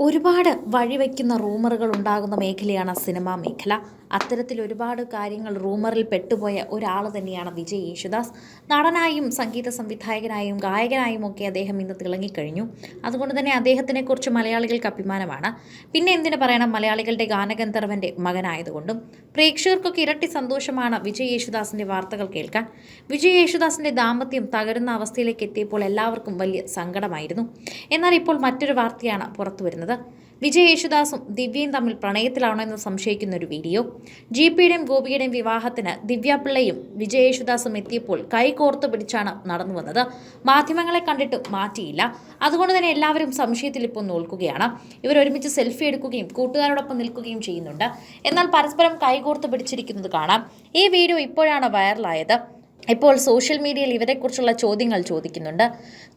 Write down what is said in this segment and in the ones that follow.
ഒരുപാട് വഴിവെക്കുന്ന റൂമറുകൾ ഉണ്ടാകുന്ന മേഖലയാണ് സിനിമാ മേഖല. അത്തരത്തിൽ ഒരുപാട് കാര്യങ്ങൾ റൂമറിൽ പെട്ടുപോയ ഒരാൾ തന്നെയാണ് വിജയ് യേശുദാസ്. നടനായും സംഗീത സംവിധായകനായും ഗായകനായും ഒക്കെ അദ്ദേഹം ഇന്ന് തിളങ്ങിക്കഴിഞ്ഞു. അതുകൊണ്ട് തന്നെ അദ്ദേഹത്തിനെക്കുറിച്ച് മലയാളികൾക്ക് അഭിമാനമാണ്. പിന്നെ എന്തിനു പറയണം? മലയാളികളുടെ ഗാനഗന്ധർവന്റെ മകനായതുകൊണ്ടും പ്രേക്ഷകർക്കൊക്കെ ഇരട്ടി സന്തോഷമാണ് വിജയ് യേശുദാസിന്റെ വാർത്തകൾ കേൾക്കാൻ. വിജയ് യേശുദാസിന്റെ ദാമ്പത്യം തകരുന്ന അവസ്ഥയിലേക്ക് എത്തിയപ്പോൾ എല്ലാവർക്കും വലിയ സങ്കടമായിരുന്നു. എന്നാൽ ഇപ്പോൾ മറ്റൊരു വാർത്തയാണ് പുറത്തു വരുന്നത് വിജയ് യേശുദാസും ദിവ്യയും തമ്മിൽ പ്രണയത്തിലാണോ എന്ന് സംശയിക്കുന്ന ഒരു വീഡിയോ. ജി പിയുടെയും ഗോപിയുടെയും വിവാഹത്തിന് ദിവ്യാപിള്ളയും വിജയ് യേശുദാസും എത്തിയപ്പോൾ കൈകോർത്ത് പിടിച്ചാണ് നടന്നു വന്നത്. മാധ്യമങ്ങളെ കണ്ടിട്ട് മാറ്റിയില്ല. അതുകൊണ്ട് തന്നെ എല്ലാവരും സംശയത്തിൽ ഇപ്പോൾ നോൽക്കുകയാണ്. ഇവർ ഒരുമിച്ച് സെൽഫി എടുക്കുകയും കൂട്ടുകാരോടൊപ്പം നിൽക്കുകയും ചെയ്യുന്നുണ്ട്. എന്നാൽ പരസ്പരം കൈകോർത്ത് പിടിച്ചിരിക്കുന്നത് കാണാം. ഈ വീഡിയോ ഇപ്പോഴാണ് വൈറലായത്. ഇപ്പോൾ സോഷ്യൽ മീഡിയയിൽ ഇവരെക്കുറിച്ചുള്ള ചോദ്യങ്ങൾ ചോദിക്കുന്നുണ്ട്.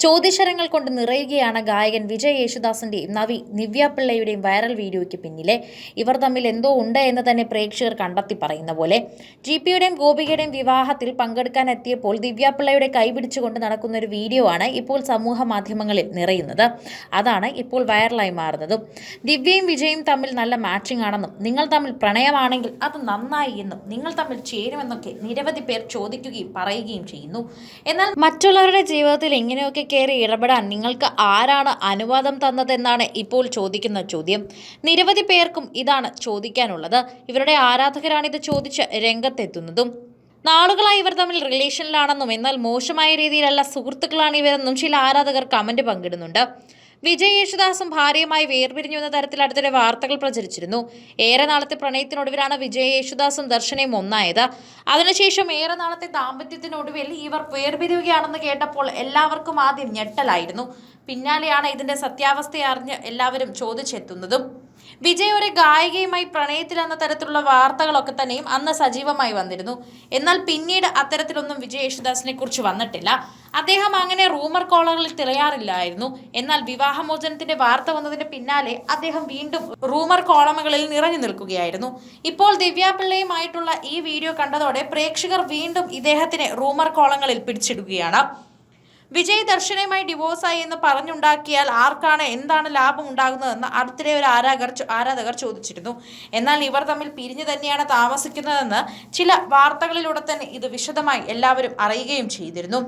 ചോദ്യശരങ്ങൾ കൊണ്ട് നിറയുകയാണ് ഗായകൻ വിജയ് യേശുദാസിന്റെയും നവി നിവ്യ പിള്ളയുടെയും വൈറൽ വീഡിയോയ്ക്ക് പിന്നിലെ. ഇവർ തമ്മിൽ എന്തോ ഉണ്ട് എന്ന് തന്നെ പ്രേക്ഷകർ കണ്ടെത്തി പറയുന്ന പോലെ. ജി പിയുടെയും ഗോപികയുടെയും വിവാഹത്തിൽ പങ്കെടുക്കാൻ എത്തിയപ്പോൾ ദിവ്യ പിള്ളയുടെ കൈപിടിച്ചുകൊണ്ട് നടക്കുന്ന ഒരു വീഡിയോ ആണ് ഇപ്പോൾ സമൂഹ മാധ്യമങ്ങളിൽ നിറയുന്നത്. അതാണ് ഇപ്പോൾ വൈറലായി മാറുന്നതും. ദിവ്യയും വിജയും തമ്മിൽ നല്ല മാച്ചിങ് ആണെന്നും നിങ്ങൾ തമ്മിൽ പ്രണയമാണെങ്കിൽ അത് നന്നായി എന്നും നിങ്ങൾ തമ്മിൽ ചേരുമെന്നൊക്കെ നിരവധി പേർ ചോദിക്കുകയും പറയുകയും ചെയ്യുന്നു. എന്നാൽ മറ്റുള്ളവരുടെ ജീവിതത്തിൽ ഇങ്ങനെയൊക്കെ കയറി ഇടപെടാൻ നിങ്ങൾക്ക് ആരാണ് അനുവാദം തന്നതെന്നാണ് ഇപ്പോൾ ചോദിക്കുന്ന ചോദ്യം. നിരവധി പേർക്കും ഇതാണ് ചോദിക്കാനുള്ളത്. ഇവരുടെ ആരാധകരാണ് ഇത് ചോദിച്ച് രംഗത്തെത്തുന്നതും. നാളുകളായി ഇവർ തമ്മിൽ റിലേഷനിലാണെന്നും എന്നാൽ മോശമായ രീതിയിലല്ല സുഹൃത്തുക്കളാണ് ഇവരെന്നും ചില ആരാധകർ കമന്റ് പങ്കിടുന്നുണ്ട്. വിജയ് യേശുദാസും ഭാര്യയുമായി വേർപിരിഞ്ഞു എന്ന തരത്തിൽ അടുത്തിടെ വാർത്തകൾ പ്രചരിച്ചിരുന്നു. ഏറെ നാളത്തെ പ്രണയത്തിനൊടുവിലാണ് വിജയ് യേശുദാസും ദർശനയും ഒന്നായത്. അതിനുശേഷം ഏറെ നാളത്തെ ദാമ്പത്യത്തിനൊടുവിൽ ഇവർ വേർപിരിയുകയാണെന്ന് കേട്ടപ്പോൾ എല്ലാവർക്കും ആദ്യം ഞെട്ടലായിരുന്നു. പിന്നാലെയാണ് ഇതിന്റെ സത്യാവസ്ഥ അറിഞ്ഞ് എല്ലാവരും ചോദിച്ചെത്തുന്നതും വിജയ് ഒരു ഗായികയുമായി പ്രണയത്തിലെന്ന തരത്തിലുള്ള വാർത്തകളൊക്കെ തന്നെയും അന്ന് സജീവമായി വന്നിരുന്നു. എന്നാൽ പിന്നീട് അത്തരത്തിലൊന്നും വിജയ് യേശുദാസിനെ കുറിച്ച് വന്നിട്ടില്ല. അദ്ദേഹം അങ്ങനെ റൂമർ കോളറിൽ തിളയാറില്ലായിരുന്നു. എന്നാൽ വിവാഹമോചനത്തിന്റെ വാർത്ത വന്നതിന് പിന്നാലെ അദ്ദേഹം വീണ്ടും റൂമർ കോളമുകളിൽ നിറഞ്ഞു നിൽക്കുകയായിരുന്നു. ഇപ്പോൾ ദിവ്യാപിള്ളയുമായിട്ടുള്ള ഈ വീഡിയോ കണ്ടതോടെ പ്രേക്ഷകർ വീണ്ടും ഇദ്ദേഹത്തിനെ റൂമർ കോളങ്ങളിൽ പിടിച്ചിടുകയാണ്. വിജയ് ദർശനയുമായി ഡിവോഴ്സായി എന്ന് പറഞ്ഞുണ്ടാക്കിയാൽ ആർക്കാണ് എന്താണ് ലാഭം ഉണ്ടാകുന്നതെന്ന് അടുത്തിടെ ഒരു ആരാധകർ ആരാധകർ ചോദിച്ചിരുന്നു. എന്നാൽ ഇവർ തമ്മിൽ പിരിഞ്ഞു തന്നെയാണ് താമസിക്കുന്നതെന്ന് ചില വാർത്തകളിലൂടെ തന്നെ ഇത് വിശദമായി എല്ലാവരും അറിയുകയും ചെയ്തിരുന്നു.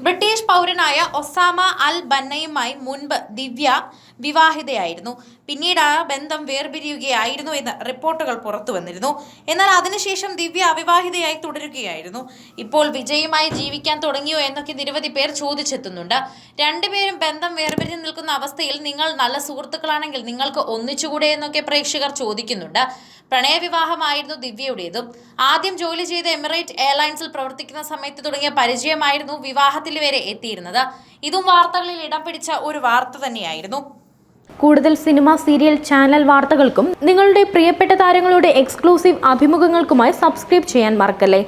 ബ്രിട്ടീഷ് പൗരനായ ഒസാമ അൽ ബന്നയുമായി മുൻപ് ദിവ്യ വിവാഹിതയായിരുന്നു. പിന്നീട് ആ ബന്ധം വേർപിരിയുകയായിരുന്നു എന്ന് റിപ്പോർട്ടുകൾ പുറത്തു വന്നിരുന്നു. എന്നാൽ അതിനുശേഷം ദിവ്യ അവിവാഹിതയായി തുടരുകയായിരുന്നു. ഇപ്പോൾ വിജയുമായി ജീവിക്കാൻ തുടങ്ങിയോ എന്നൊക്കെ നിരവധി പേർ ചോദിച്ചെത്തുന്നുണ്ട്. രണ്ടുപേരും ബന്ധം വേർപിരിഞ്ഞു നിൽക്കുന്ന അവസ്ഥയിൽ നിങ്ങൾ നല്ല സുഹൃത്തുക്കളാണെങ്കിൽ നിങ്ങൾക്ക് ഒന്നിച്ചുകൂടെ എന്നൊക്കെ പ്രേക്ഷകർ ചോദിക്കുന്നുണ്ട്. പ്രണയവിവാഹമായിരുന്നു ദിവ്യയുടേതും. ആദ്യം ജോലി ചെയ്ത എമിറേറ്റ് എയർലൈൻസിൽ പ്രവർത്തിക്കുന്ന സമയത്ത് തുടങ്ങിയ പരിചയമായിരുന്നു വിവാഹത്തിൽ വരെ എത്തിയിരുന്നത്. ഇതും വാർത്തകളിൽ ഇടം പിടിച്ച ഒരു വാർത്ത തന്നെയായിരുന്നു. കൂടുതൽ സിനിമ സീരിയൽ ചാനൽ വാർത്തകൾക്കും നിങ്ങളുടെ പ്രിയപ്പെട്ട താരങ്ങളുടെ എക്സ്ക്ലൂസീവ് അഭിമുഖങ്ങൾക്കുമായി സബ്സ്ക്രൈബ് ചെയ്യാൻ മറക്കല്ലേ?